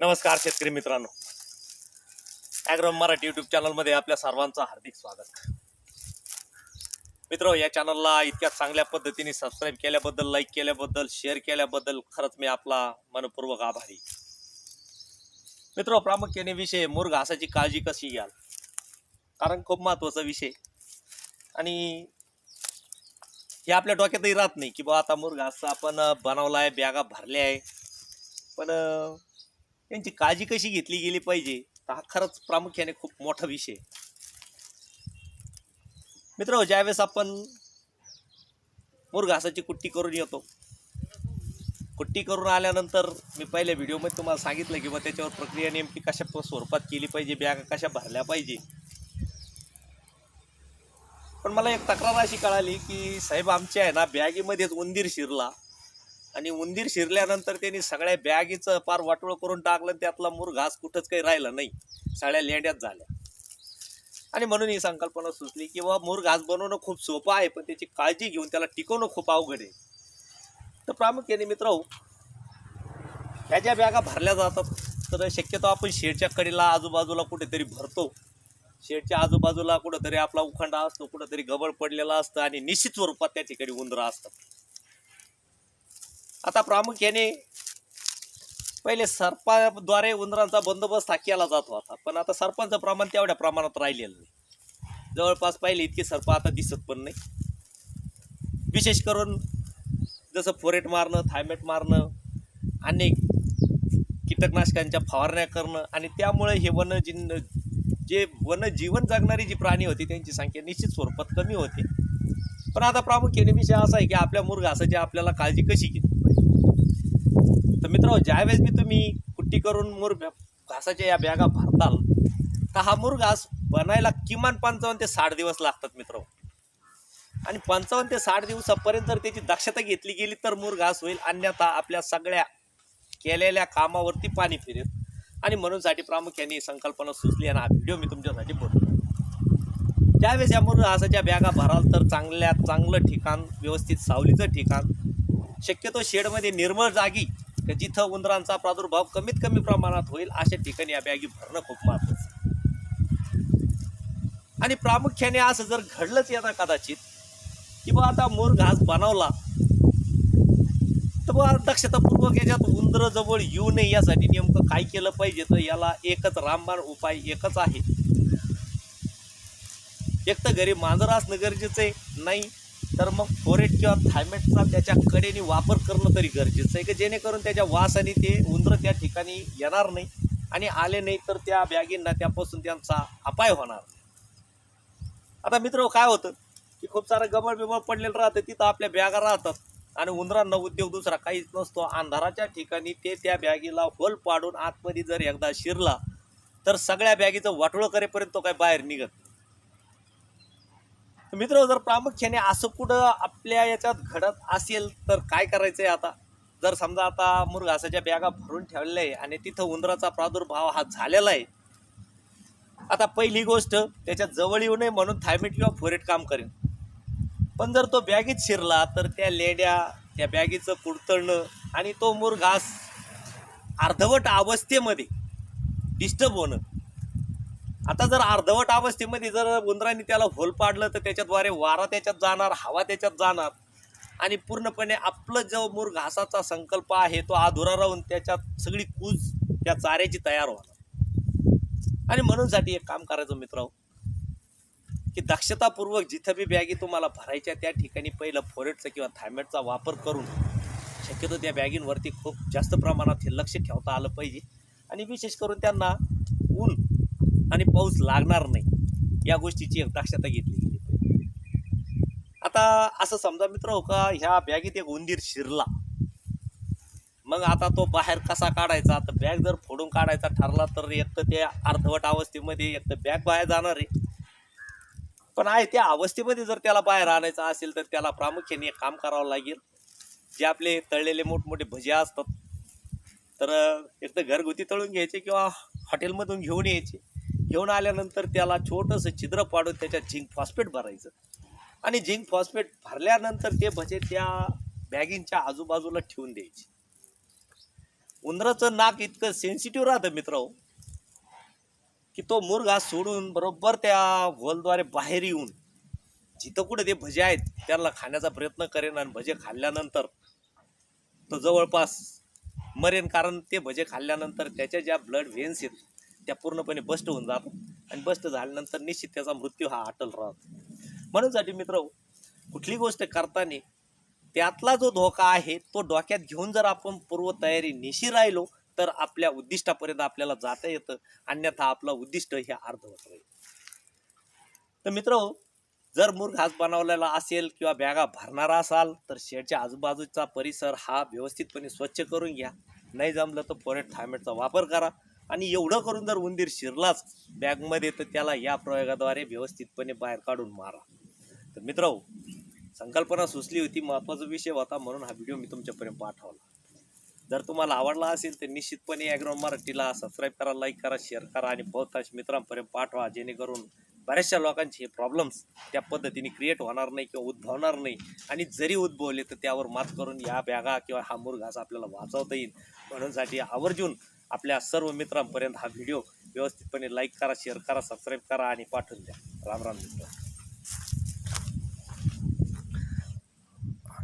नमस्कार शेतकरी मित्रांनो. ॲग्रोम मराठी यूट्यूब चॅनलमध्ये आपल्या सर्वांचं हार्दिक स्वागत. मित्र या चॅनलला इतक्या चांगल्या पद्धतीने सबस्क्राईब केल्याबद्दल लाईक केल्याबद्दल शेअर केल्याबद्दल खरंच मी आपला मनपूर्वक आभारी. मित्र प्रामुख्याने विषय मूर घासाची काळजी कशी घ्याल? कारण खूप महत्त्वाचा विषय. आणि हे आपल्या डोक्यातही राहत नाही की बा आता मूर घास आपण बनवला आहे बॅगा भरल्या आहे. पण यांची काळजी कशी घेतली गेली पाहिजे तर हा खरंच प्रामुख्याने खूप मोठा विषय मित्र ज्यावेळेस आपण मुरघासाची कुट्टी करून येतो कुट्टी करून आल्यानंतर मी पहिल्या व्हिडिओमध्ये तुम्हाला सांगितलं की बा त्याच्यावर प्रक्रिया नेमकी कशा स्वरूपात केली पाहिजे बॅगा कशा भरल्या पाहिजे. पण मला एक तक्रार अशी कळाली की साहेब आमच्या आहे ना बॅगेमध्येच उंदीर शिरला. आणि उंदीर शिरल्यानंतर त्यांनी सगळ्या बॅगीचं पार वाटोळ करून टाकलं आणि त्यातला मूर घास कुठंच काही राहिला नाही. सगळ्या लेंड्यात झाल्या. आणि म्हणून ही संकल्पना सुचली की बाबा मूर घास बनवणं खूप सोपं आहे पण त्याची काळजी घेऊन त्याला टिकवणं खूप अवघड आहे. तर प्रामुख्याने मित्र ह्या ज्या बॅगा भरल्या जातात तर शक्यतो आपण शेडच्या कडेला आजूबाजूला कुठेतरी भरतो. शेडच्या आजूबाजूला कुठंतरी आपला उखंडा असतो कुठंतरी गबळ पडलेला असतं आणि निश्चित स्वरूपात त्या ठिकाणी उंदरं असतात. आता प्रामुख्याने पहिले सर्पाद्वारे उंदरांचा बंदोबस्त हा केला जातो आता. पण आता सरपांचं प्रमाण तेवढ्या प्रमाणात राहिलेलं नाही. जवळपास पहिले इतके सर्प आता दिसत पण नाही. विशेष करून जसं फोरेट मारणं थायमेट मारणं अनेक कीटकनाशकांच्या फवारण्या करणं आणि त्यामुळे हे वनजिन जे वनजीवन जगणारी जी प्राणी होती त्यांची संख्या निश्चित स्वरूपात कमी होते. पण आता प्रामुख्याने विषय असा आहे की आपल्या मुरघासाची आपल्याला काळजी कशी घेते? तर मित्र ज्यावेळेस मी तुम्ही कुट्टी करून मूर घासाच्या या बॅगा भरताल तर हा मूर घास बनायला किमान पंचावन्न ते साठ दिवस लागतात मित्र. आणि पंचावन्न ते साठ दिवसापर्यंत जर त्याची दक्षता घेतली गेली तर मूर घास होईल. अन्यथा आपल्या सगळ्या केलेल्या कामावरती पाणी फिरेल. आणि म्हणून साठी प्रामुख्याने ही संकल्पना सुचली आणि हा व्हिडिओ मी तुमच्यासाठी बोलतो ज्यावेळेस या मूर घासाच्या बॅगा भराल तर चांगल्या चांगलं ठिकाण व्यवस्थित सावलीचं ठिकाण शक्यतो शेडमध्ये निर्मळ जागी का जिथं उंदरांचा प्रादुर्भाव कमीत कमी प्रमाणात होईल अशा ठिकाणी या बॅगी भरणं खूप महत्वाचं आणि प्रामुख्याने असं जर घडलंच येतं कदाचित की बा आता मोर घास बनवला तर बा दक्षतापूर्वक याच्यात उंदर जवळ येऊ नये यासाठी नेमकं काय केलं पाहिजे? तर याला एकच रामबाण उपाय एकच आहे. एक तर घरी मांजर असणं गरजेचं आहे नाही तर मग फोरेट किंवा थायमेटचा त्याच्या कडेने वापर करणं तरी गरजेचं आहे की जेणेकरून त्याच्या वासाने ते उंदरं त्या ठिकाणी येणार नाही आणि आले नाही तर त्या बॅगींना त्यापासून त्यांचा अपाय होणार आता मित्र काय होतं की खूप सारं गबळ बिबळ पडलेलं राहतं तिथं आपल्या बॅगा राहतात आणि उंदरांना उद्योग दुसरा काहीच नसतो. अंधाराच्या ठिकाणी ते त्या बॅगीला होल पाडून आतमध्ये जर एकदा शिरला तर सगळ्या बॅगीचं वाटोळं करेपर्यंत तो काय बाहेर निघत मित्र जर प्रामुख्याने असं कुठं आपल्या याच्यात घडत असेल तर काय करायचं आहे आता? जर समजा आता मुरघासाच्या बॅगा भरून ठेवलेल्या आहे आणि तिथं उंदराचा प्रादुर्भाव हा झालेला आहे आता पहिली गोष्ट त्याच्याजवळ येऊ नये म्हणून थायमेट किंवा फोरेट काम करेन. पण जर तो बॅगीत शिरला तर त्या लेड्या त्या बॅगीचं कुडतळणं आणि तो मुरघास अर्धवट अवस्थेमध्ये डिस्टर्ब होणं आता जर अर्धवट अवस्थेमध्ये जर उंदरांनी त्याला होल पाडलं तर त्याच्याद्वारे वारा त्याच्यात जाणार हवा त्याच्यात जाणार. आणि पूर्णपणे आपलं जो मूर घासाचा संकल्प आहे तो अधुरा राहून त्याच्यात सगळी कूज त्या चाऱ्याची तयार होणार. आणि म्हणूनसाठी एक काम करायचं मित्र की दक्षतापूर्वक जिथं बी बॅगी तुम्हाला भरायच्या त्या ठिकाणी पहिलं फोरेटचा किंवा थायमेटचा वापर करून शक्यतो त्या बॅगींवरती खूप जास्त प्रमाणात हे लक्ष ठेवता आलं पाहिजे. आणि विशेष करून त्यांना ऊन आणि पाऊस लागणार नाही या गोष्टीची एक दक्षता घेतली गेली आता असं समजा मित्र हो का ह्या बॅगेत एक उंदीर शिरला. मग आता तो बाहेर कसा काढायचा? तर बॅग जर फोडून काढायचा ठरला तर एक तर त्या अर्धवट अवस्थेमध्ये एक तर बॅग बाहेर जाणार आहे. पण आहे त्या अवस्थेमध्ये जर त्याला बाहेर आणायचं असेल तर त्याला प्रामुख्याने एक काम करावं लागेल. जे आपले तळलेले मोठमोठे भजे असतात तर एक तर घरगुती तळून घ्यायचे किंवा हॉटेलमधून घेऊन यायचे. घेऊन आल्यानंतर त्याला छोटंसं छिद्र पाडून त्याच्यात झिंक फॉस्फेट भरायचं. आणि झिंक फॉस्फेट भरल्यानंतर ते भजे त्या बॅगींच्या आजूबाजूला ठेवून द्यायची. उंदराचं नाक इतकं सेन्सिटिव्ह राहतं मित्र हो. की तो मुरगा सोडून बरोबर त्या होलद्वारे बाहेर येऊन जिथं कुठे ते भजे आहेत त्यांना खाण्याचा प्रयत्न करेन आणि भजे खाल्ल्यानंतर तो जवळपास मरेन. कारण ते भजे खाल्ल्यानंतर त्याच्या ज्या ब्लड व्हेन्स आहेत त्या पूर्णपणे बस्ट होऊन जातात आणि बस्ट झाल्यानंतर निश्चित त्याचा मृत्यू हा अटल राहतो. म्हणूनसाठी मित्र कुठली गोष्ट करताना त्यातला जो धोका आहे तो डोक्यात घेऊन जर आपण पूर्वतयारी निशी राहिलो तर आपल्या उद्दिष्टापर्यंत आपल्याला जाता येतं. अन्यथा आपलं उद्दिष्ट हे अर्धवत राहील. तर मित्र जर मूर घास बनवलेला असेल किंवा बॅगा भरणारा असाल तर शेडच्या आजूबाजूचा परिसर हा व्यवस्थितपणे स्वच्छ करून घ्या. नाही जमलं तर पोरेट थायमेटचा वापर करा. आणि एवढं करून जर उंदीर शिरलाच बॅगमध्ये तर त्याला या प्रयोगाद्वारे व्यवस्थितपणे बाहेर काढून मारा. तर मित्र संकल्पना सुचली होती महत्त्वाचा विषय होता म्हणून हा व्हिडिओ मी तुमच्यापर्यंत पाठवला. जर तुम्हाला आवडला असेल तर निश्चितपणे ॲग्रो मराठीला सबस्क्राईब करा लाईक करा शेअर करा आणि बहुतांश मित्रांपर्यंत पाठवा जेणेकरून बऱ्याचशा लोकांचे हे प्रॉब्लेम्स त्या पद्धतीने क्रिएट होणार नाही किंवा उद्भवणार नाही. आणि जरी उद्भवले तर त्यावर मात करून या बॅगा किंवा हा मुरघास आपल्याला वाचवता येईल. म्हणूनसाठी आवर्जून आपल्या सर्व मित्रांपर्यंत हा व्हिडिओ व्यवस्थितपणे लाईक करा शेअर करा सबस्क्राईब करा आणि पाठवून द्या. राम राम मित्र.